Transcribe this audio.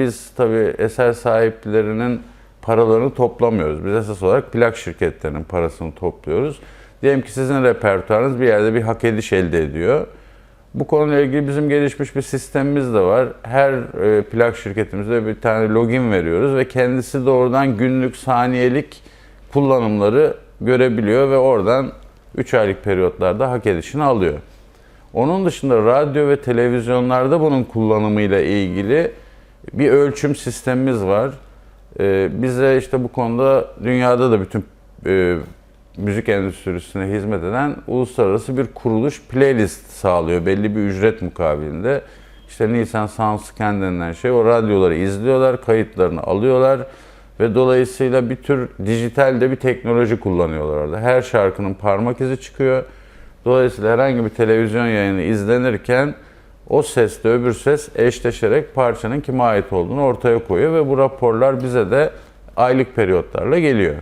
biz tabii eser sahiplerinin paralarını toplamıyoruz. Biz esas olarak plak şirketlerinin parasını topluyoruz. Diyelim ki sizin repertuarınız bir yerde bir hak ediş elde ediyor. Bu konuyla ilgili bizim gelişmiş bir sistemimiz de var. Her e, plak şirketimizde bir tane login veriyoruz ve kendisi doğrudan günlük, saniyelik kullanımları görebiliyor ve oradan 3 aylık periyotlarda hak edişini alıyor. Onun dışında radyo ve televizyonlarda bunun kullanımıyla ilgili bir ölçüm sistemimiz var. Ee, bize işte bu konuda dünyada da bütün e, müzik endüstrisine hizmet eden uluslararası bir kuruluş playlist sağlıyor belli bir ücret mukabilinde. İşte Nisan Soundscan denilen şey o radyoları izliyorlar, kayıtlarını alıyorlar ve dolayısıyla bir tür dijital de bir teknoloji kullanıyorlar orada. Her şarkının parmak izi çıkıyor. Dolayısıyla herhangi bir televizyon yayını izlenirken o sesle öbür ses eşleşerek parçanın kime ait olduğunu ortaya koyuyor ve bu raporlar bize de aylık periyotlarla geliyor.